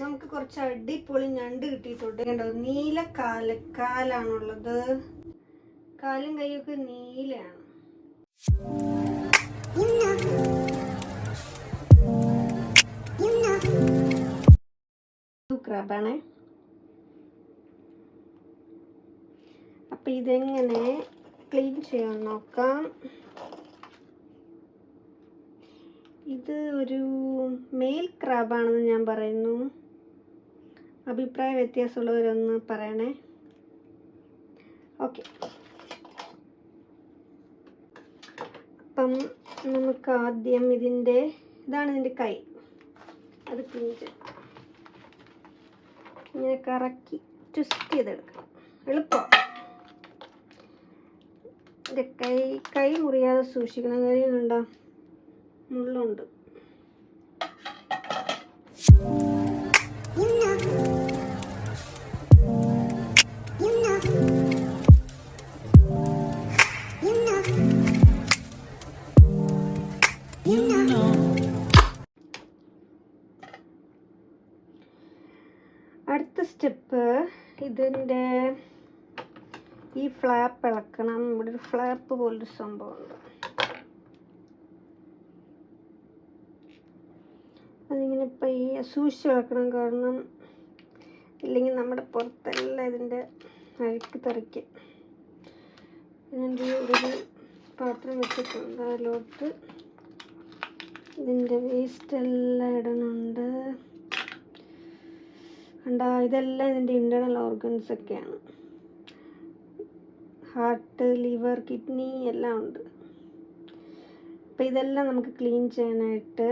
നമുക്ക് കുറച്ച് അടിപൊളി ഞണ്ട് കിട്ടിയിട്ടുണ്ട്. നീല കാല കാലാണുള്ളത്. കാലും കൈയൊക്കെ നീലയാണ്. അപ്പൊ ഇതെങ്ങനെ ക്ലീൻ ചെയ്യാൻ നോക്കാം? ഇത് ഒരു മെയിൽ ക്രാബാണെന്ന് ഞാൻ പറയുന്നു. അഭിപ്രായ വ്യത്യാസമുള്ളവരൊന്ന് പറയണേ. ഓക്കെ. അപ്പം നമുക്ക് ആദ്യം ഇതിന്റെ ഇതാണ് ഇതിന്റെ കൈ. അത് പിഞ്ച്. ഇങ്ങനെ കറക്കി ട്വിസ്റ്റ് ചെയ്തെടുക്കണം. എളുപ്പം. ഇതിന്റെ കൈ കൈ മുറിയാതെ സൂക്ഷിക്കണം. കാര്യമുണ്ടോ മുള്ളുണ്ട്. അടുത്ത സ്റ്റെപ്പ് ഇതിന്റെ ഈ ഫ്ലാപ്പ് ഇളക്കണം. ഇവിടെ ഒരു ഫ്ലാപ്പ് പോലൊരു സംഭവമുണ്ട്. അതിങ്ങനെ ഇപ്പം ഈ സൂക്ഷിച്ച് ഇളക്കണം കാരണം ഇല്ലെങ്കിൽ നമ്മുടെ പുറത്തെല്ലാം ഇതിന്റെ അഴുക്ക് തെറിക്കും. ഇതിന്റെ ഒരു പാത്രം വെച്ചിട്ടുണ്ട്. അതിലോട്ട് ഇതിന്റെ വേസ്റ്റ് എല്ലാം ഇടണുണ്ട്. കണ്ട ഇതെല്ലാം ഇതിന്റെ ഇന്റേർണൽ ഓർഗൻസ് ഒക്കെയാണ്. ഹാർട്ട് ലിവർ കിഡ്നി എല്ലാം ഉണ്ട്. അപ്പോൾ ഇതെല്ലാം നമുക്ക് ക്ലീൻ ചെയ്യാനായിട്ട്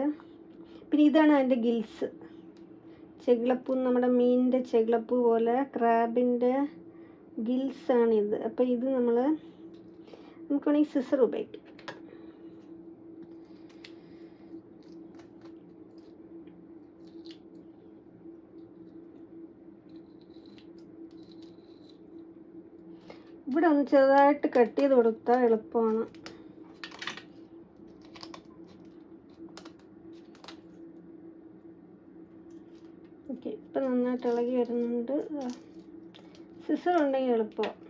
പിന്നെ ഇതാണ് അതിന്റെ ഗിൽസ് ചെകിളപ്പൂ നമ്മുടെ മീനിന്റെ ചെകിളപ്പൂ പോലെ ക്രാബിന്റെ ഗിൽസാണിത് അപ്പോൾ ഇത്. നമ്മൾ നമുക്ക് വേണമെങ്കിൽ സിസർ ഉപയോഗിക്കാം. ഇവിടെ ഒന്ന് ചെറുതായിട്ട് കട്ട് ചെയ്ത് കൊടുത്താൽ എളുപ്പമാണ്. ഓക്കെ ഇപ്പം നന്നായിട്ട് ഇളകി വരുന്നുണ്ട്. സിസർ ഉണ്ടെങ്കിൽ എളുപ്പമാണ്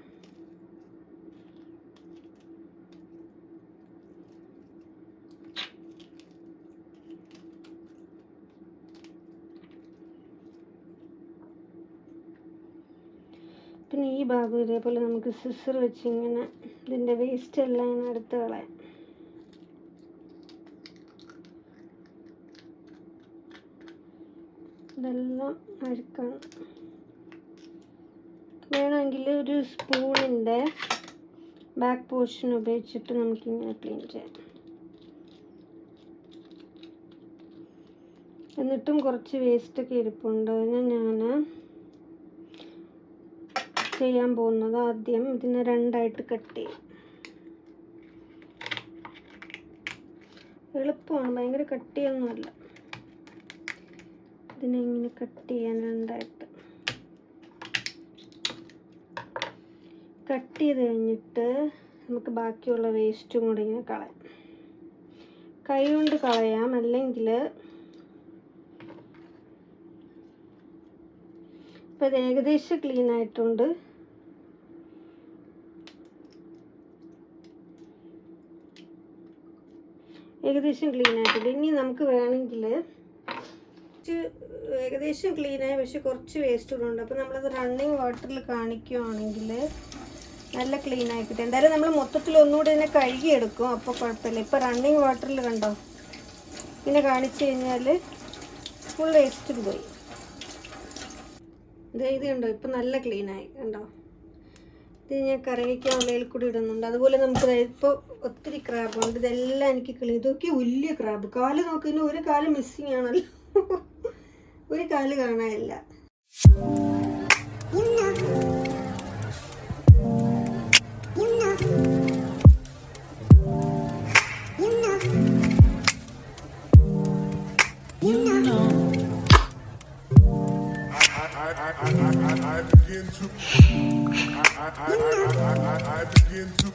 പിന്നെ ഈ ഭാഗം ഇതേപോലെ നമുക്ക് സിസർ വെച്ച് ഇങ്ങനെ ഇതിന്റെ വേസ്റ്റ് എല്ലാം ഇങ്ങനെ എടുത്ത് കളയാം. ഇതെല്ലാം അഴുക്കാണ് വേണമെങ്കിൽ ഒരു സ്പൂണിന്റെ ബാക്ക് പോർഷൻ ഉപയോഗിച്ചിട്ട് നമുക്കിങ്ങനെ ക്ലീൻ ചെയ്യാം. എന്നിട്ടും കുറച്ച് വേസ്റ്റൊക്കെ ഇരിപ്പുണ്ട്. അതിന് ഞാൻ ചെയ്യാൻ പോകുന്നത് ആദ്യം ഇതിനെ രണ്ടായിട്ട് കട്ട് ചെയ്യും. എളുപ്പമാണ് ഭയങ്കര കട്ടിയൊന്നുമല്ല ഇതിനെ ഇങ്ങനെ കട്ട് ചെയ്യാൻ രണ്ടായിട്ട്. കട്ട് ചെയ്ത് കഴിഞ്ഞിട്ട് നമുക്ക് ബാക്കിയുള്ള വേസ്റ്റും കൂടി ഇങ്ങനെ കളയാം. കൈ കൊണ്ട് കളയാം അല്ലെങ്കിൽ ഇപ്പം ഇത് ഏകദേശം ക്ലീൻ ആയിട്ടുണ്ട്. ഏകദേശം ക്ലീൻ ആയിട്ടുണ്ട്. ഇനി നമുക്ക് വേണമെങ്കിൽ കുറച്ച് ഏകദേശം ക്ലീനായി പക്ഷെ കുറച്ച് വേസ്റ്റ് കൂടെ ഉണ്ട്. അപ്പോൾ നമ്മളത് റണ്ണിങ് വാട്ടറിൽ കാണിക്കുകയാണെങ്കിൽ നല്ല ക്ലീൻ ആയി കിട്ടും. എന്തായാലും നമ്മൾ മൊത്തത്തിൽ ഒന്നുകൂടി തന്നെ കഴുകിയെടുക്കും. അപ്പോൾ കുഴപ്പമില്ല. ഇപ്പോൾ റണ്ണിങ് വാട്ടറിൽ കണ്ടോ? പിന്നെ കാണിച്ചു കഴിഞ്ഞാൽ ഫുൾ വേസ്റ്റ് പോയി. ഇത് കണ്ടോ? ഇപ്പം നല്ല ക്ലീനായി കണ്ടോ? ഇത് ഞാൻ കറി വയ്ക്കാൻ ഉള്ളതിൽ കൂടി ഇടുന്നുണ്ട്. അതുപോലെ നമുക്ക് ഇപ്പോൾ ഒത്തിരി ക്രാബ് ഉണ്ട്. ഇതെല്ലാം എനിക്ക് കിളി ഇതൊക്കെ വലിയ ക്രാബ് കാൽ നോക്കുന്ന ഒരു കാൽ മിസ്സിങ് ആണല്ലോ. ഒരു കാൽ കാണാനില്ല. I begin to